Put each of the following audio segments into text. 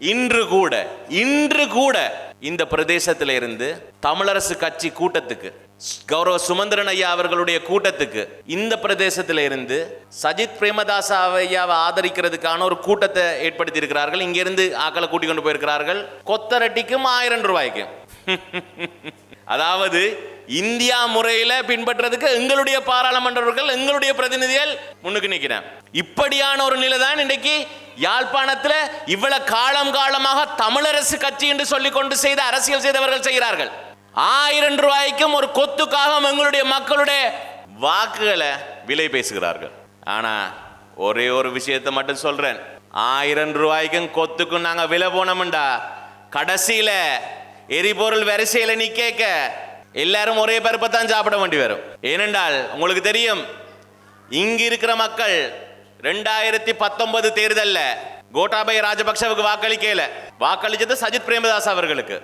இன்று கூட இன்று கூட இந்த பிரதேசத்தில் இருந்து தமிழரசு கட்சி கூட்டத்துக்கு கௌரவ சுமந்திரன் ஐயா அவர்களுடைய கூட்டத்துக்கு இந்த பிரதேசத்தில் இருந்து சஜித் பிரேமதாச ஐயாவை ஆதரிக்கிறதுக்கான ஒரு கூட்டத்தை ஏற்படுத்தி இருக்கிறார்கள் இங்கிருந்து ஆக்களை கூட்டிக் கொண்டு போயிருக்கிறார்கள். கொத்தரட்டிக்கும் ஆயிரம் ரூபாய்க்கும். அதாவது இந்தியா முறையில் பின்பற்றதுக்கு எங்களுடைய பாராளுமன்றவர்கள் எங்களுடைய பிரதிநிதிகள் முன்னுக்கு நிற்கிறேன் இப்படியான ஒரு நிலை தான் இன்றைக்கு யாழ்ப்பாணத்தில் இவ்வளவு காலம் காலமாக தமிழரசு கட்சி என்று சொல்லிக் கொண்டு செய்த அரசியல் செய்தவர்கள் செய்கிறார்கள். ஆயிரம் ரூபாய்க்கும் ஒரு கொத்துக்காக எங்களுடைய மக்களுடைய வாக்குகளை விலை பேசுகிறார்கள். ஆனா ஒரே ஒரு விஷயத்தை மட்டும் சொல்றேன். ஆயிரம் ரூபாய்க்கும் கொத்துக்கும் நாங்கள் விலை போனோம்டா. கடைசியில் எரிபொருள் வரிசையில் நீ கேட்க எல்லாரும் ஒரே பருப்பை தான் சாப்பிட வேண்டி வரும். ஏனென்றால் உங்களுக்கு தெரியும் இங்கு இருக்கிற மக்கள் ரெண்டாயிரத்தி பத்தொன்பது தேர்தலில் கோட்டாபய ராஜபக்சவுக்கு வாக்களிக்கல. வாக்களிச்சது சஜித் பிரேமதாஸ் அவர்களுக்கு.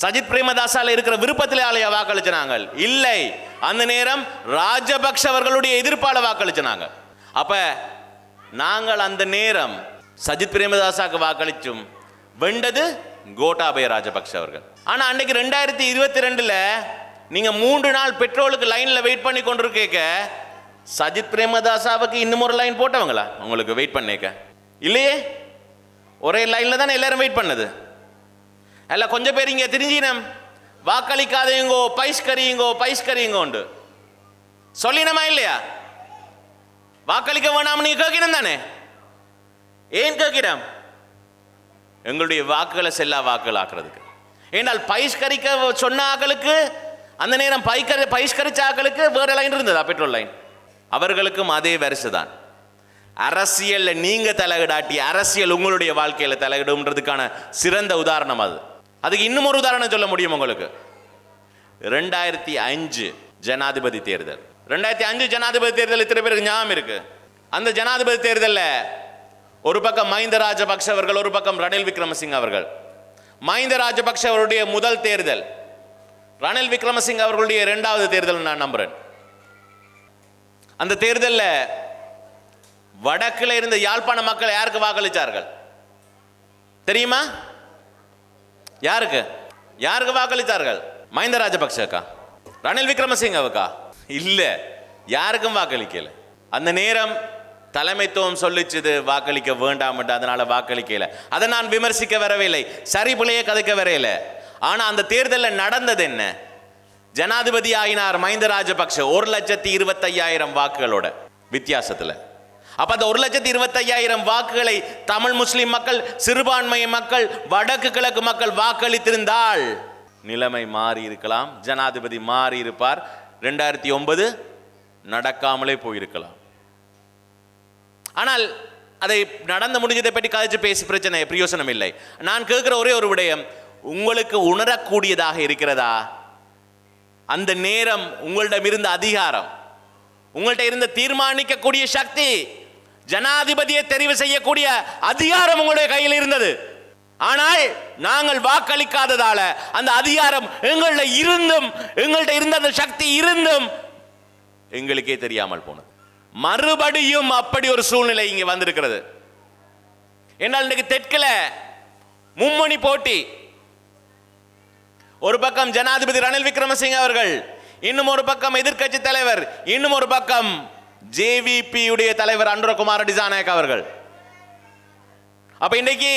சஜித் பிரேமதாசால இருக்கிற விருப்பத்தில் ஆலையா வாக்களிச்சினாங்க இல்லை அந்த நேரம் ராஜபக்ஷ அவர்களுடைய எதிர்ப்பால வாக்களிச்ச அப்ப நாங்கள் அந்த நேரம் சஜித் பிரேமதாசாக்கு வாக்களிச்சும். வெண்டது கோட்டாபய ராஜபக்ஷ அவர்கள். ஆனால் அன்னைக்கு ரெண்டாயிரத்தி இருபத்தி ரெண்டில் நீங்கள் மூன்று நாள் பெட்ரோலுக்கு லைனில் வெயிட் பண்ணி கொண்டிருக்க சஜித் பிரேமதாசாவுக்கு இன்னும் ஒரு லைன் போட்டவங்களா? உங்களுக்கு வெயிட் பண்ணிக்க. இல்லையே? ஒரே லைனில் தானே எல்லாரும் வெயிட் பண்ணது. அல்ல கொஞ்சம் பேர் இங்கே தெரிஞ்சினம். வாக்களிக்காதீங்கோ பைஸ்கரியுங்கோ பைஸ்கரியுங்கோண்டு சொல்லினமா இல்லையா? வாக்களிக்க வேணாம் நீங்கள் கேட்கணும் தானே ஏன் கேட்கிறேன் எங்களுடைய வாக்குகளை செல்லா வாக்குகள் ஆக்குறதுக்கு ஏனால் பயிஷ்கரிக்க சொன்ன ஆக்களுக்கு அந்த நேரம் பைக்கரி பயிஷ்கரிச்ச ஆக்களுக்கு வேறு லைன் இருந்ததா பெட்ரோல் லைன் அவர்களுக்கும் அதே வரிசை தான். அரசியலில் நீங்கள் தலையிடாட்டி அரசியல் உங்களுடைய வாழ்க்கையில் தலையிடும்ன்றதுக்கான சிறந்த உதாரணம் அது. அதுக்கு இன்னும் ஒரு உதாரணம் சொல்ல முடியும் உங்களுக்கு? ரெண்டாயிரத்தி அஞ்சு ஜனாதிபதி தேர்தல். ரெண்டாயிரத்தி அஞ்சு ஜனாதிபதி தேர்தல் இத்தனை பேருக்கு ஞாபகம் இருக்கு? அந்த ஜனாதிபதி தேர்தலில் ஒரு பக்கம் மஹிந்த ராஜபக்ஷ அவர்கள் ஒரு பக்கம் ரணில் விக்ரமசிங்க அவர்கள். மஹிந்த ராஜபக்ஷ அவருடைய முதல் தேர்தல். ரணில் விக்ரமசிங்க அவர்களுடைய இரண்டாவது தேர்தல் நான் நம்புறேன். அந்த தேர்தலில் வடக்கில் இருந்த யாழ்ப்பாண மக்கள் யாருக்கு வாக்களித்தார்கள் தெரியுமா? யாருக்கு? யாருக்கு வாக்களித்தார்கள் மஹிந்த ராஜபக்சக்கா ரணில் விக்ரமசிங்கவுக்கா? இல்லை யாருக்கும் வாக்களிக்கல. அந்த நேரம் தலைமைத்துவம் சொல்லிச்சது வாக்களிக்க வேண்டாம்ட்டு அதனால் அதனால வாக்களிக்கல. அதை நான் விமர்சிக்க வரவில்லை. சரி பிள்ளைய கதைக்க வரையில. ஆனா அந்த தேர்தலில் நடந்தது என்ன? ஜனாதிபதி ஆயினார் மஹிந்த ராஜபக்ஷ ஒரு லட்சத்தி இருபத்தையாயிரம் வாக்குகளோட வித்தியாசத்துல. அப்ப அந்த ஒரு லட்சத்தி இருபத்தையாயிரம் வாக்குகளை தமிழ் முஸ்லிம் மக்கள் சிறுபான்மை மக்கள் வடக்கு கிழக்கு மக்கள் வாக்களித்திருந்தால் நிலைமை மாறி இருக்கலாம். ஜனாதிபதி மாறி இருப்பார். ரெண்டாயிரத்தி ஒன்பது நடக்காமலே போயிருக்கலாம். ஆனால் அதை நடந்து முடிஞ்சதை பற்றி கதைச்சு பேசி பிரச்சனை பிரயோசனம் இல்லை. நான் கேட்குற ஒரே ஒரு விடயம் உங்களுக்கு உணரக்கூடியதாக இருக்கிறதா? அந்த நேரம் உங்களிடம் இருந்த அதிகாரம் உங்கள்கிட்ட இருந்த தீர்மானிக்கக்கூடிய சக்தி ஜனாதிபதியை தெரிவு செய்யக்கூடிய அதிகாரம் உங்களுடைய கையில் இருந்தது. ஆனால் நாங்கள் வாக்களிக்காததால அந்த அதிகாரம் எங்கள்ட்ட இருந்தும் எங்கள்ட்ட இருந்த அந்த சக்தி இருந்தும் எங்களுக்கே தெரியாமல் போனது. மறுபடியும் அப்படி ஒரு சூழ்நிலை இங்கே வந்திருக்கிறது. என்னால் இன்னைக்கு தெற்கில் மும்மணி போட்டி. ஒரு பக்கம் ஜனாதிபதி ரணில் விக்ரமசிங்க அவர்கள் இன்னும் ஒரு பக்கம் எதிர்க்கட்சி தலைவர் இன்னும் ஒரு பக்கம் ஜேவிபியுடைய தலைவர் அனுரகுமார் டிசாநாயக் அவர்கள். அப்ப இன்னைக்கு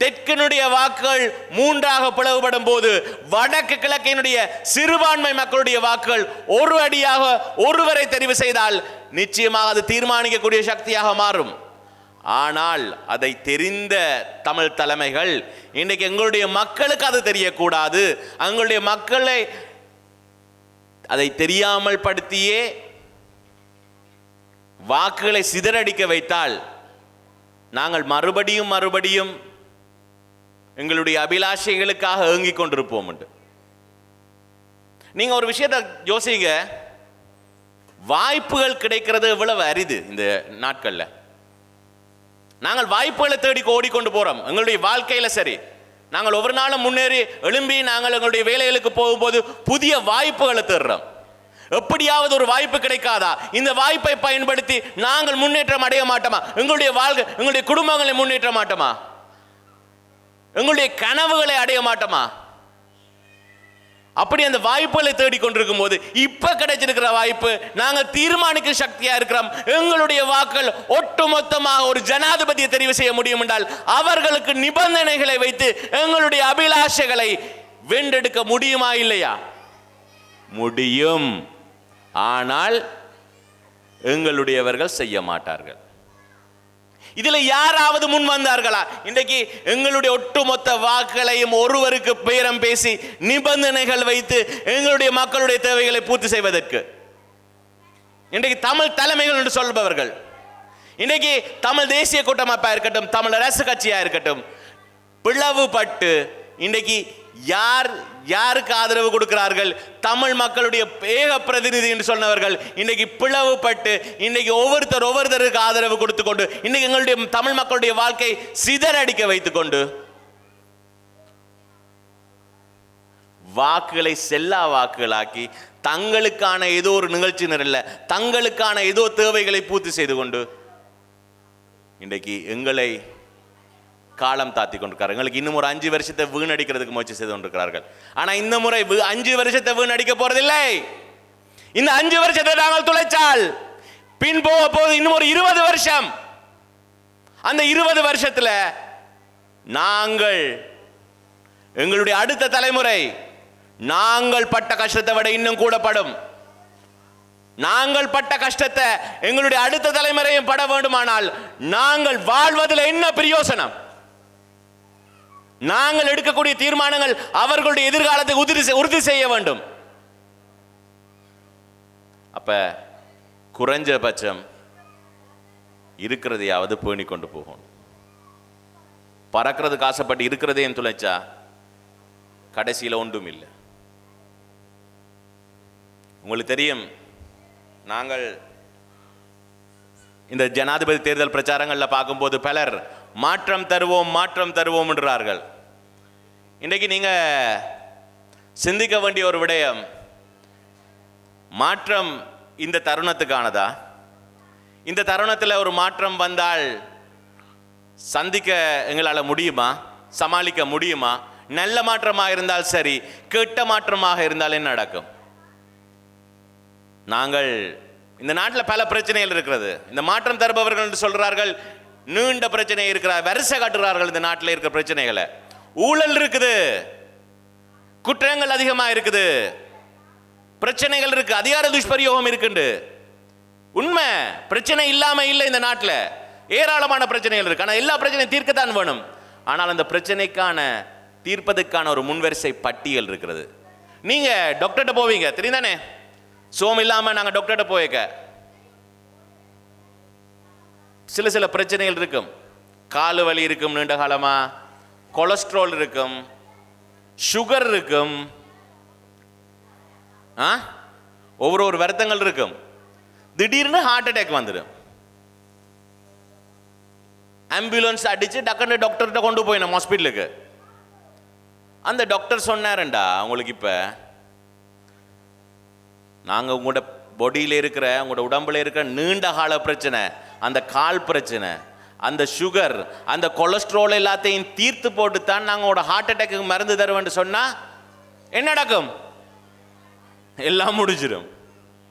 தெற்கினுடைய வாக்குகள் மூன்றாக பிளவுபடும் போது வடக்கு கிழக்கினுடைய சிறுபான்மை மக்களுடைய வாக்குகள் ஒரு அடியாக ஒருவரை தெரிவு செய்தால் நிச்சயமாக அது தீர்மானிக்கக்கூடிய சக்தியாக மாறும். ஆனால் அதை தெரிந்த தமிழ் தலைமைகள் இன்றைக்கு எங்களுடைய மக்களுக்கு அது தெரியக்கூடாது. எங்களுடைய மக்களை அதை தெரியாமல் படுத்தியே வாக்குகளை சிதறடிக்க வைத்தால் நாங்கள் மறுபடியும் மறுபடியும் எங்களுடைய அபிலாஷைகளுக்காக ஏங்கிக் கொண்டிருப்போம் உண்டு. நீங்க ஒரு விஷயத்தை யோசிங்க. வாய்ப்புகள் கிடைக்கிறது எவ்வளவு அரிது இந்த நாட்கள்ல. நாங்கள் வாய்ப்புகளை தேடி ஓடிக்கொண்டு போறோம். எங்களுடைய வாழ்க்கையில சரி. நாங்கள் ஒவ்வொரு நாளும் முன்னேறி எழும்பி நாங்கள் எங்களுடைய வேலைகளுக்கு போகும்போது புதிய வாய்ப்புகளை தேடுறோம். எப்படியாவது ஒரு வாய்ப்பு கிடைக்காதா? இந்த வாய்ப்பை பயன்படுத்தி நாங்கள் முன்னேற்றம் அடைய மாட்டோமா? எங்களுடைய வாழ்க்கை எங்களுடைய குடும்பங்களை முன்னேற்ற மாட்டோமா? எங்களுடைய கனவுகளை அடைய மாட்டோமா? அப்படி அந்த வாய்ப்புகளை தேடிக்கொண்டிருக்கும் போது இப்ப கிடைச்சிருக்கிற வாய்ப்பு நாங்கள் தீர்மானிக்க சக்தியா இருக்கிறோம். எங்களுடைய வாக்கள் ஒட்டுமொத்தமாக ஒரு ஜனாதிபதியை தெரிவு செய்ய முடியும் என்றால் அவர்களுக்கு நிபந்தனைகளை வைத்து எங்களுடைய அபிலாஷைகளை வென்றெடுக்க முடியுமா இல்லையா? முடியும். ஆனால் எங்களுடையவர்கள் செய்ய மாட்டார்கள். இதில் யாராவது முன் வந்தார்களா? இன்றைக்கு எங்களுடைய ஒட்டுமொத்த வாக்குகளையும் ஒருவருக்கு பேரம் பேசி நிபந்தனைகள் வைத்து எங்களுடைய மக்களுடைய தேவைகளை பூர்த்தி செய்வதற்கு. இன்றைக்கு தமிழ் தலைமைகள் என்று சொல்பவர்கள். இன்றைக்கு தமிழ் தேசிய கூட்டமைப்பாக இருக்கட்டும் தமிழ் அரசு கட்சியாக இருக்கட்டும் பிளவுபட்டு இன்றைக்கு யார் யாருக்கு ஆதரவு கொடுக்கிறார்கள்? தமிழ் மக்களுடைய ஏக பிரதிநிதி என்று சொன்னவர்கள் இன்னைக்கு பிளவுபட்டு இன்னைக்கு ஒவ்வொருத்தர் ஒவ்வொருத்தருக்கு ஆதரவு கொடுத்து கொண்டு இன்னைக்கு எங்களுடைய தமிழ் மக்களுடைய வாழ்க்கை சிதறடிக்க வைத்துக் கொண்டு வாக்குகளை செல்லா வாக்குகளாக்கி தங்களுக்கான ஏதோ ஒரு நிகழ்ச்சி நிரல்ல தங்களுக்கான ஏதோ தேவைகளை பூர்த்தி செய்து கொண்டு இன்றைக்கு எங்களை காலம் தாத்தி கொண்டிருக்காரு எங்களுக்கு இன்னும் ஒரு அஞ்சு வருஷத்தை வீணடிக்கிறதுக்கு முயற்சி செய்து கொண்டிருக்கிறார்கள். ஆனால் இந்த முறை வீ- அஞ்சு வருஷத்தை வீணடிக்க போறதில்லை. இந்த அஞ்சு வருஷத்தை நாங்கள் துளைச்சால் பின் போக போது இன்னும் ஒரு இருபது வருஷம். அந்த இருபது வருஷத்தில் நாங்கள் எங்களுடைய அடுத்த தலைமுறை நாங்கள் பட்ட கஷ்டத்தை விட இன்னும் கூடப்படும் நாங்கள் பட்ட கஷ்டத்தை எங்களுடைய அடுத்த தலைமுறையும் பட வேண்டுமானால் நாங்கள் வாழ்வதில் என்ன பிரயோசனம்? நாங்கள் எடுக்கக்கூடிய தீர்மானங்கள் அவர்களுடைய எதிர்காலத்தை உறுதி உறுதி செய்ய வேண்டும். அப்ப குறைஞ்சபட்சம் இருக்கிறதையாவது பேணி கொண்டு போகணும். பறக்கிறதுக்கு ஆசைப்பட்டு இருக்கிறதையும் துளைச்சா கடைசியில் ஒன்றும் இல்லை. உங்களுக்கு தெரியும் நாங்கள் இந்த ஜனாதிபதி தேர்தல் பிரச்சாரங்களில் பார்க்கும்போது பலர் மாற்றம் தருவோம் மாற்றம் தருவோம் என்றார்கள். இன்றைக்கு நீங்கள் சிந்திக்க வேண்டிய ஒரு விடயம் மாற்றம் இந்த தருணத்துக்கானதா? இந்த தருணத்தில் ஒரு மாற்றம் வந்தால் சந்திக்க எங்களால் முடியுமா? சமாளிக்க முடியுமா? நல்ல மாற்றமாக இருந்தால் சரி கெட்ட மாற்றமாக இருந்தால் என்ன நடக்கும்? நாங்கள் இந்த நாட்டில் பல பிரச்சனைகள் இருக்கிறது. இந்த மாற்றம் தருபவர்கள் என்று சொல்கிறார்கள் நீண்ட பிரச்சனை இருக்கிறார் வரிசை காட்டுகிறார்கள் இந்த நாட்டில் இருக்கிற பிரச்சனைகளை. ஊழல் இருக்குது. குற்றங்கள் அதிகமாக இருக்குது. பிரச்சனைகள் இருக்கு. அதிகார துஷ்பரியோகம் இருக்குண்டு உண்மை பிரச்சனை இல்லாம இல்லை இந்த நாட்டில். ஏராளமான பிரச்சனைகள் இருக்கு. ஆனால் எல்லா பிரச்சனையும் தீர்க்கத்தான் வேணும். ஆனால் அந்த பிரச்சனைக்கான தீர்ப்பதற்கான ஒரு முன்வரிசை பட்டியல் இருக்கிறது. நீங்க டாக்டர்கிட்ட போவீங்க. தெரியும் தானே சோம் இல்லாம நாங்கள் டாக்டர்கிட்ட போயிருக்க. சில சில பிரச்சனைகள் இருக்கும். காலு வலி இருக்கும் நீண்ட காலமா? கொலஸ்ட்ரால் இருக்கும். சுகர் இருக்கும். ஆ? ஒவ்வொரு ஒரு வருத்தங்கள் இருக்கும். திடீர்னு ஹார்ட் அட்டாக் வந்துடும். ஆம்புலன்ஸ் அடிச்சு டக்குன்னு டாக்டர்கிட்ட கொண்டு போயிடும் ஹாஸ்பிட்டலுக்கு அந்த டாக்டர் சொன்னாருண்டா உங்களுக்கு இப்போ நாங்கள் உங்களோட பொடியில் இருக்கிற உங்களோட உடம்புல இருக்கிற நீண்ட கால பிரச்சனை அந்த கால் பிரச்சனை அந்த சுகர் அந்த கொலஸ்ட்ரால் எல்லாத்தையும் தீர்த்து போட்டு தான் நாங்கள் உங்களோட ஹார்ட் அட்டாக்கு மருந்து தருவேன்னு சொன்னால் என்ன நடக்கும்? எல்லாம் முடிஞ்சிடும்